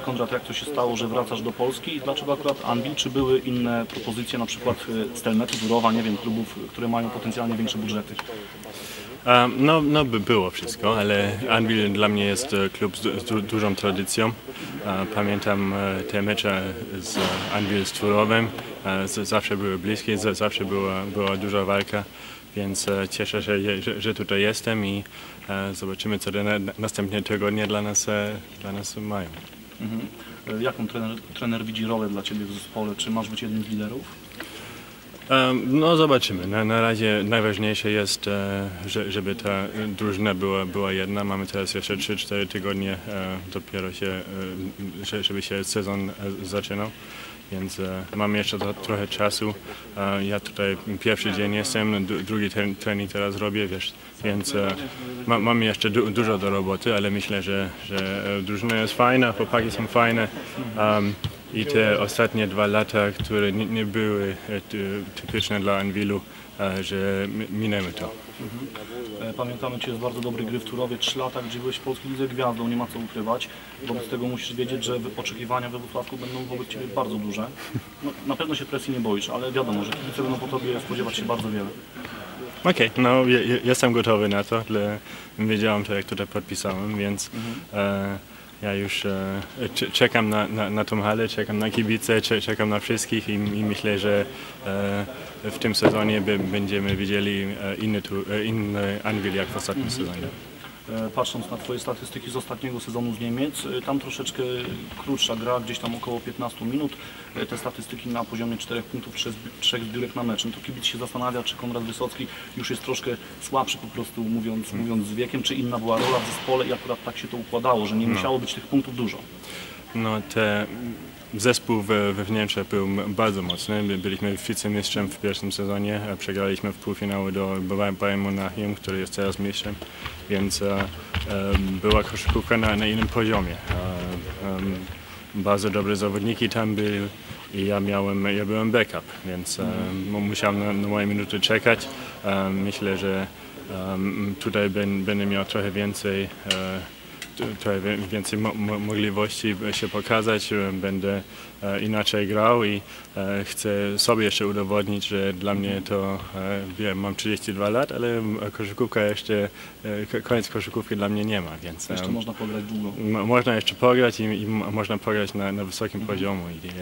Konrad, jak to się stało, że wracasz do Polski i dlaczego akurat Anvil? Czy były inne propozycje, na przykład e, Stelmetu, Durowa, nie wiem, klubów, które mają potencjalnie większe budżety? Um, no, no by było wszystko, ale Anvil dla mnie jest e, klub z, du- dużą tradycją. E, Pamiętam e, te mecze z e, Anvil z Turowem. E, Zawsze były bliskie, zawsze była, była duża walka, więc e, cieszę się, że, że tutaj jestem i e, zobaczymy, co następne tygodnie dla nas, e, dla nas mają. Mhm. E, Jaką trener, trener widzi rolę dla Ciebie w zespole? Czy masz być jednym z liderów? No zobaczymy. Na, na razie najważniejsze jest, e, że, żeby ta drużyna była, była jedna. Mamy teraz jeszcze 3-4 tygodnie e, dopiero się, e, że- żeby się sezon zaczynał. Więc mamy jeszcze to, trochę czasu. Ja tutaj pierwszy dzień jestem, drugi trening teraz robię, wiesz, więc ma, mamy jeszcze du, dużo do roboty, ale myślę, że, że drużyna jest fajna, chłopaki są fajne. Um, i te ostatnie dwa lata, które nie, nie były e, ty- typiczne dla Anwilu, e, że mi- minęły to. E, Pamiętamy Cię z bardzo dobrej gry w Turowie, 3 lata, gdzie byłeś w Polskiej Lidze Gwiazdą, nie ma co ukrywać. Wobec tego musisz wiedzieć, że oczekiwania we Wrocławku będą wobec Ciebie bardzo duże. No, na pewno się presji nie boisz, ale wiadomo, że kibice będą po Tobie spodziewać się bardzo wiele. Okej, no je, je- jestem gotowy na to, ale wiedziałem to jak tutaj podpisałem, więc e, ja już e, cze- czekam na, na, na tą halę, czekam na kibice, cze- czekam na wszystkich i, i myślę, że e, w tym sezonie będziemy widzieli e, inny, tu, e, inny Anwil jak w ostatnim sezonie. E, Patrząc na Twoje statystyki z ostatniego sezonu z Niemiec, e, tam troszeczkę krótsza gra, gdzieś tam około 15 minut. E, Te statystyki na poziomie 4 punktów, 3 zbiórek na mecz. No to kibic się zastanawia, czy Konrad Wysocki już jest troszkę słabszy po prostu mówiąc, mówiąc z wiekiem, czy inna była rola w zespole i akurat tak się to układało, że nie musiało być tych punktów dużo. No te zespół we, we Niemczech był bardzo mocny. By- Byliśmy wicemistrzem w pierwszym sezonie, przegraliśmy w półfinału do Bayern- Monachium, który jest teraz mistrzem, więc e, była koszykówka na, na innym poziomie. E, bardzo dobre zawodniki tam byli i ja miałem, ja byłem backup, więc e, mu- musiałem na, na moje minuty czekać. E, myślę, że tutaj będę miał trochę więcej wie- więcej mo mo możliwości się pokazać, będę e, inaczej grał i e, chcę sobie jeszcze udowodnić, że dla mnie to, e, wiem, mam 32 lat, ale koszykówka jeszcze, ko- koniec koszykówki dla mnie nie ma, więc Jeszcze można pograć długo. można jeszcze pograć i, i można pograć na, na wysokim poziomu i e,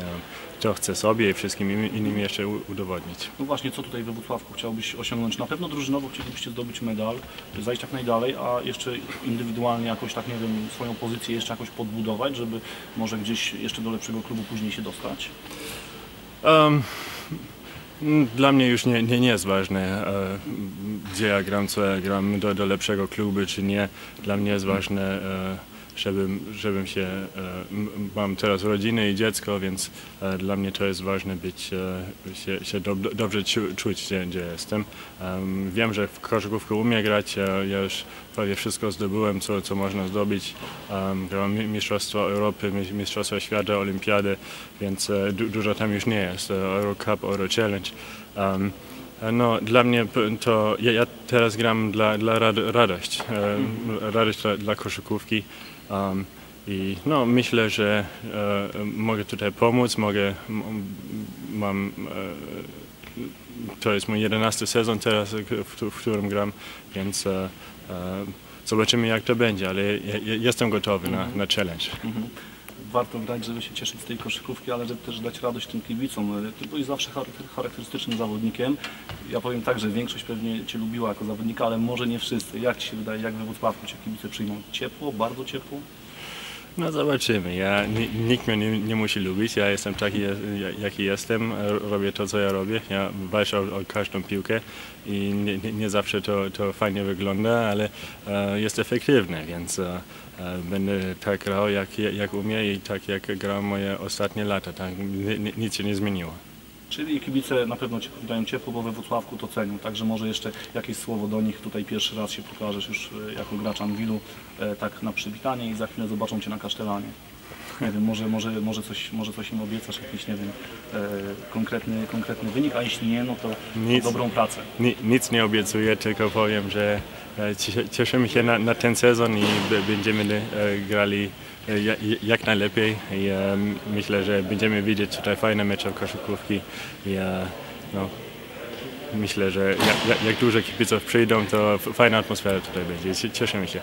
to chcę sobie i wszystkim in- innym jeszcze udowodnić. No właśnie, co tutaj we Wrocławku chciałbyś osiągnąć? Na pewno drużynowo chcielibyście zdobyć medal, zajść jak najdalej, a jeszcze indywidualnie jakoś tak, nie wiem, swoją pozycję jeszcze jakoś podbudować, żeby może gdzieś jeszcze do lepszego klubu później się dostać? Um, dla mnie już nie, nie, nie jest ważne, e, gdzie ja gram, co ja gram, do, do lepszego klubu czy nie. Dla mnie jest ważne, e, żebym, żebym się, e, mam teraz rodzinę i dziecko, więc e, dla mnie to jest ważne być, e, się, się dob, dobrze czu, czuć, gdzie, gdzie jestem. Em, wiem, że w koszykówkę umiem grać, ja, już prawie wszystko zdobyłem, co, co można zdobyć. Grałem mi- Mistrzostwa Europy, mi- Mistrzostwa Świata, Olimpiady, więc du, dużo tam już nie jest. Euro Cup, Euro Challenge. No, dla mnie to, ja, ja teraz gram dla, dla rad, radość, radość dla, dla koszykówki. Um, I no, myślę, że e, mogę tutaj pomóc, mogę, mam, e, to jest mój jedenasty sezon teraz, w, w którym gram, więc e, e, zobaczymy jak to będzie, ale jestem gotowy na, na challenge. Warto grać, żeby się cieszyć z tej koszykówki, ale żeby też dać radość tym kibicom. Ty byłeś zawsze charakter- charakterystycznym zawodnikiem. Ja powiem tak, że większość pewnie Cię lubiła jako zawodnika, ale może nie wszyscy. Jak Ci się wydaje, jak we Wrocławku Cię kibice przyjmą? Ciepło, bardzo ciepło? No zobaczymy. Ja, ni- nikt mnie nie, nie musi lubić. Ja jestem taki, jaki jestem. Robię to, co ja robię. Ja walczę o, o każdą piłkę i nie, nie, zawsze to, to fajnie wygląda, ale e, jest efektywne, więc e, e, będę tak grał, jak, jak umiem i tak, jak grałem moje ostatnie lata. Tak? Ni- ni- Nic się nie zmieniło. Czyli kibice na pewno Cię powitają ciepło, bo we Wrocławku to cenią. Także może jeszcze jakieś słowo do nich. Tutaj pierwszy raz się pokażesz już e, jako gracz Anwilu, e, tak na przywitanie i za chwilę zobaczą Cię na kasztelanie. Nie wiem, może, może, może, coś, może coś im obiecasz, jakiś, nie wiem, e, konkretny, konkretny wynik, a jeśli nie, no to, Nic. dobrą pracę. Ni- Nic nie obiecuję, tylko powiem, że cie- cieszymy się na, na ten sezon i będziemy grali jak najlepiej i e, myślę, że będziemy widzieć tutaj fajne mecze koszykówki i no, myślę, że jak, jak, dużo kibiców przyjdą, to fajna atmosfera tutaj będzie. Cieszymy się.